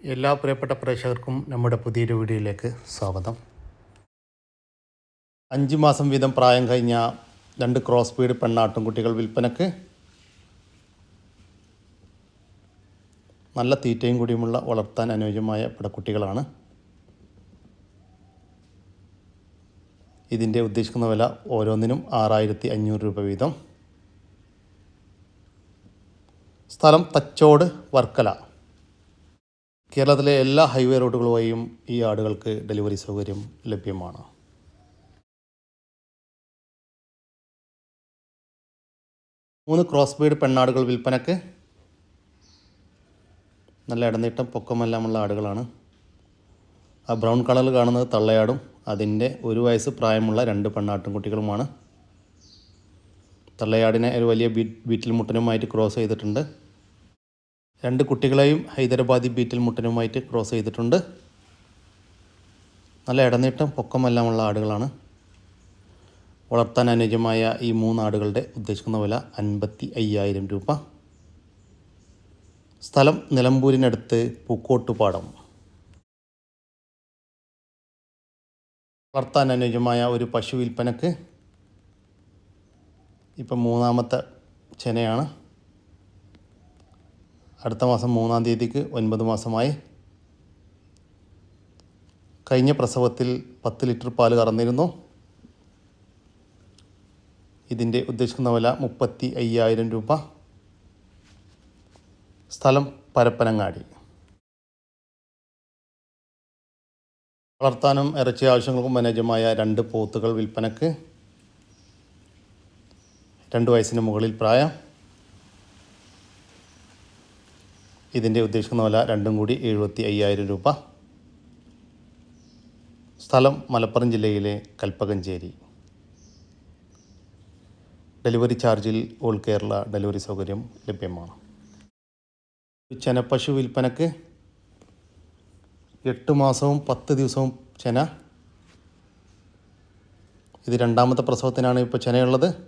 എല്ലാ പ്രിയപ്പെട്ട പ്രേക്ഷകർക്കും നമ്മുടെ പുതിയൊരു വീഡിയോയിലേക്ക് സ്വാഗതം. അഞ്ച് മാസം വീതം പ്രായം കഴിഞ്ഞ രണ്ട് ക്രോസ് ബീഡ് പെണ്ണാട്ടുംകുട്ടികൾ വിൽപ്പനക്ക് നല്ല തീറ്റയും കൂടിയുമുള്ള വളർത്താൻ അനുയോജ്യമായ പിടക്കുട്ടികളാണ് ഇതിന്റെ ഉദ്ദേശിക്കുന്ന വില ഓരോന്നിനും ആറായിരത്തി അഞ്ഞൂറ് രൂപ വീതം. സ്ഥലം തച്ചോട് വർക്കല. കേരളത്തിലെ എല്ലാ ഹൈവേ റോഡുകളുമായും ഈ ആടുകൾക്ക് ഡെലിവറി സൗകര്യം ലഭ്യമാണ്. മൂന്ന് ക്രോസ് ബ്രീഡ് പെണ്ണാടുകൾ വിൽപ്പനക്ക്. നല്ല ഇടനീട്ടം പൊക്കമെല്ലാമുള്ള ആടുകളാണ്. ആ ബ്രൗൺ കളറിൽ കാണുന്നത് തള്ളയാടും. അതിന്റെ ഒരു വയസ്സ് പ്രായമുള്ള രണ്ട് പെണ്ണാട്ടുംകുട്ടികളുമാണ്. തള്ളയാടിനെ ഒരു വലിയ ബീറ്റ് ബീറ്റിൽ മുട്ടനുമായിട്ട് ക്രോസ് ചെയ്തിട്ടുണ്ട്. രണ്ട് കുട്ടികളെയും ഹൈദരാബാദി ബീറ്റിൽ മുട്ടനുമായിട്ട് ക്രോസ് ചെയ്തിട്ടുണ്ട്. നല്ല ഇടനീട്ടം പൊക്കമെല്ലാമുള്ള ആടുകളാണ്. വളർത്താൻ അനുയോജ്യമായ ഈ മൂന്ന് ആടുകളുടെ ഉദ്ദേശിക്കുന്ന വില അൻപത്തി അയ്യായിരം രൂപ. സ്ഥലം നിലമ്പൂരിനടുത്ത് പൂക്കോട്ടുപാടം. വളർത്താൻ അനുയോജ്യമായ ഒരു പശു വിൽപ്പനക്ക് ഇപ്പം മൂന്നാമത്തെ ചെനയാണ്. അടുത്ത മാസം മൂന്നാം തീയതിക്ക് ഒൻപത് മാസമായി. കഴിഞ്ഞ പ്രസവത്തിൽ പത്ത് ലിറ്റർ പാൽ കറന്നിരുന്നു. ഇതിന്റെ ഉദ്ദേശിക്കുന്ന വില മുപ്പത്തി അയ്യായിരം രൂപ. സ്ഥലം പരപ്പനങ്ങാടി. വളർത്താനും ഇറച്ചി ആവശ്യങ്ങൾക്കും അനുയോജ്യമായ രണ്ട് പോത്തുകൾ വിൽപ്പനക്ക്. രണ്ട് വയസ്സിന് മുകളിൽ പ്രായം. ഇതിന്റെ ഉദ്ദേശിക്കുന്ന വില രണ്ടും കൂടി എഴുപത്തി അയ്യായിരം രൂപ. സ്ഥലം മലപ്പുറം ജില്ലയിലെ കൽപ്പകഞ്ചേരി. ഡെലിവറി ചാർജിൽ ഓൾ കേരള ഡെലിവറി സൗകര്യം ലഭ്യമാണ്. ചെനപ്പശു വിൽപ്പനക്ക് എട്ട് മാസവും പത്ത് ദിവസവും ചെന. ഇത് രണ്ടാമത്തെ പ്രസവത്തിനാണ് ഇപ്പോൾ ചെനയുള്ളത്.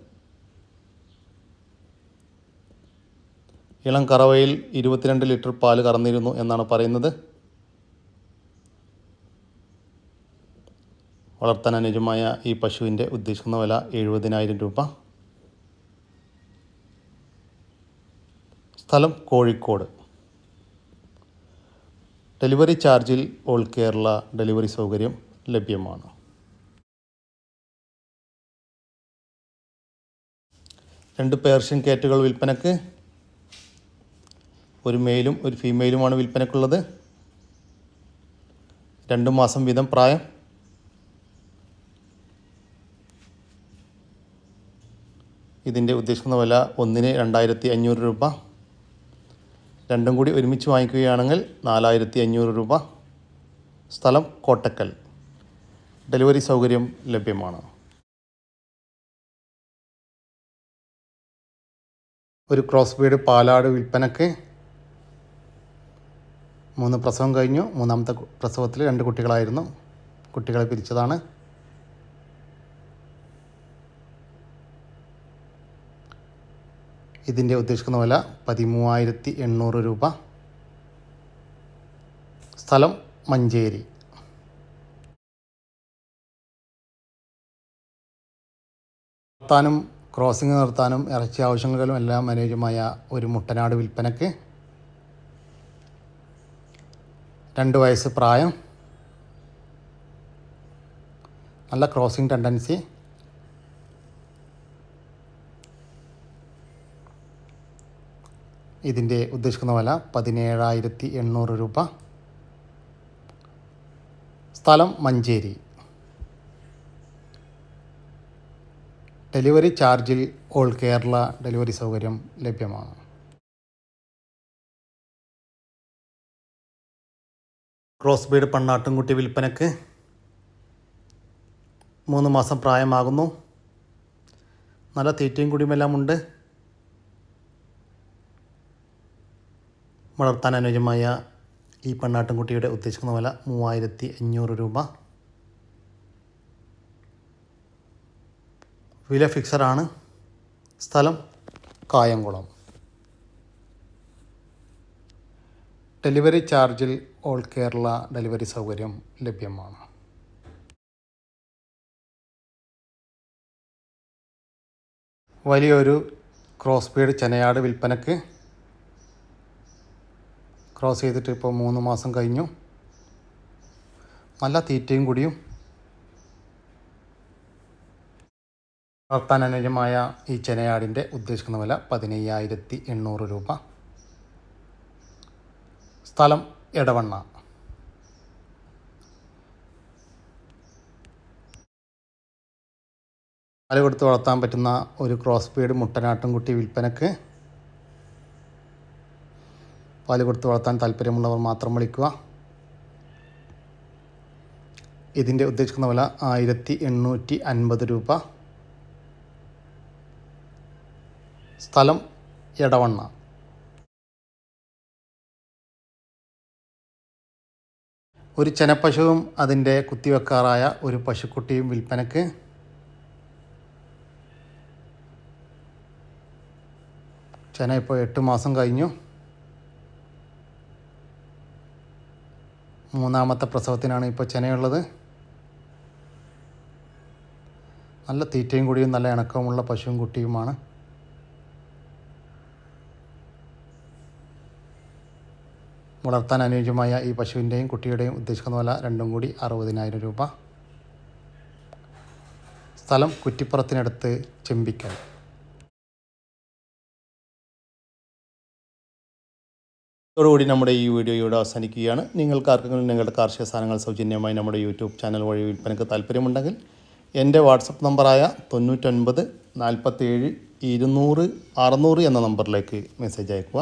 ഇളം കറവയിൽ ഇരുപത്തിരണ്ട് ലിറ്റർ പാൽ കറന്നിരുന്നു എന്നാണ് പറയുന്നത്. വളർത്താൻ അനുജമായ ഈ പശുവിന്റെ ഉദ്ദേശിക്കുന്ന വില എഴുപതിനായിരം രൂപ. സ്ഥലം കോഴിക്കോട്. ഡെലിവറി ചാർജിൽ ഓൾ കേരള ഡെലിവറി സൗകര്യം ലഭ്യമാണ്. രണ്ട് പേർഷ്യൻ കേറ്റുകൾ വിൽപ്പനക്ക് ഒരു മെയിലും ഒരു ഫീമെയിലുമാണ് വിൽപ്പനക്കുള്ളത്. രണ്ട് മാസം വീതം പ്രായം. ഇതിന്റെ ഉദ്ദേശിക്കുന്ന വില ഒന്നിന് രണ്ടായിരത്തി അഞ്ഞൂറ് രൂപ. രണ്ടും കൂടി ഒരുമിച്ച് വാങ്ങിക്കുകയാണെങ്കിൽ നാലായിരത്തി അഞ്ഞൂറ് രൂപ. സ്ഥലം കോട്ടക്കൽ. ഡെലിവറി സൗകര്യം ലഭ്യമാണ്. ഒരു ക്രോസ് ബീഡ് പാലാട് വിൽപ്പനക്ക് മൂന്ന് പ്രസവം കഴിഞ്ഞു. മൂന്നാമത്തെ പ്രസവത്തിൽ രണ്ട് കുട്ടികളായിരുന്നു. കുട്ടികളെ പിരിച്ചതാണ്. ഇതിന്റെ ഉദ്ദേശിക്കുന്ന വില പതിമൂവായിരത്തി എണ്ണൂറ് രൂപ. സ്ഥലം മഞ്ചേരി. നിർത്താനും ക്രോസിംഗ് നിർത്താനും ഇറച്ചി ആവശ്യങ്ങളിലും എല്ലാം അനുയോജ്യമായ ഒരു മുട്ടനാട് വിൽപ്പനക്ക് രണ്ട് വയസ്സ് പ്രായം. നല്ല ക്രോസിംഗ് ടെൻഡൻസി ഇതിന്റെ ഉദ്ദേശിക്കുന്ന വില പതിനേഴായിരത്തി എണ്ണൂറ് രൂപ. സ്ഥലം മഞ്ചേരി. ഡെലിവറി ചാർജിൽ ഓൾ കേരള ഡെലിവറി സൗകര്യം ലഭ്യമാണ്. ക്രോസ് ബീഡ് പണ്ണാട്ടുംകുട്ടി വിൽപ്പനക്ക് മൂന്ന് മാസം പ്രായമാകുന്നു. നല്ല തീറ്റയും കുടിയുമെല്ലാം ഉണ്ട്. വളർത്താൻ അനുയോജ്യമായ ഈ പെണ്ണാട്ടുംകുട്ടിയുടെ ഉദ്ദേശിക്കുന്ന വില മൂവായിരത്തി അഞ്ഞൂറ് രൂപ. വില ഫിക്സഡാണ് സ്ഥലം കായംകുളം. ഡെലിവറി ചാർജിൽ ഓൾ കേരള ഡെലിവറി സൗകര്യം ലഭ്യമാണ്. വലിയൊരു ക്രോസ് ബീഡ് ചെനയാട് വിൽപ്പനക്ക് ക്രോസ് ചെയ്തിട്ട് ഇപ്പോൾ മൂന്ന് മാസം കഴിഞ്ഞു. നല്ല തീറ്റയും കൂടിയും വളർത്താൻ അനുയോജ്യമായ ഈ ചെനയാടിന്റെ ഉദ്ദേശിക്കുന്ന വില പതിനയ്യായിരത്തി എണ്ണൂറ് രൂപ. സ്ഥലം എടവണ്ണ. പാൽ കൊടുത്ത് വളർത്താൻ പറ്റുന്ന ഒരു ക്രോസ് ബീഡ് മുട്ടനാട്ടുംകുട്ടി വിൽപ്പനക്ക് പാൽ കൊടുത്ത് വളർത്താൻ താല്പര്യമുള്ളവർ മാത്രം വിളിക്കുക. ഇതിന്റെ ഉദ്ദേശിക്കുന്ന വില ആയിരത്തി എണ്ണൂറ്റി അൻപത് രൂപ. സ്ഥലം എടവണ്ണ. ഒരു ചെനപ്പശുവും അതിന്റെ കുത്തിവെക്കാറായ ഒരു പശുക്കുട്ടിയും വിൽപ്പനക്ക് ചെന ഇപ്പോൾ എട്ട് മാസം കഴിഞ്ഞു. മൂന്നാമത്തെ പ്രസവത്തിനാണ് ഇപ്പോൾ ചെനയുള്ളത്. നല്ല തീറ്റയും കൂടിയും നല്ല ഇണക്കമുള്ള പശുവും കുട്ടിയുമാണ്. വളർത്താൻ അനുയോജ്യമായ ഈ പശുവിന്റെയും കുട്ടിയുടെയും ഉദ്ദേശിക്കുന്ന വില രണ്ടും കൂടി അറുപതിനായിരം രൂപ. സ്ഥലം കുറ്റിപ്പുറത്തിനടുത്ത് ചെമ്പിക്കൽ. ഇതോടുകൂടി നമ്മുടെ ഈ വീഡിയോ ഇവിടെ അവസാനിക്കുകയാണ്. നിങ്ങൾക്ക് ആർക്കെങ്കിലും നിങ്ങളുടെ കാർഷിക സാധനങ്ങൾ സൗജന്യമായി നമ്മുടെ യൂട്യൂബ് ചാനൽ വഴി വിൽപ്പനയ്ക്ക് താല്പര്യമുണ്ടെങ്കിൽ എന്റെ വാട്സപ്പ് നമ്പറായ തൊണ്ണൂറ്റൊൻപത് നാൽപ്പത്തേഴ് ഇരുന്നൂറ് അറുന്നൂറ് എന്ന നമ്പറിലേക്ക് മെസ്സേജ് അയക്കുക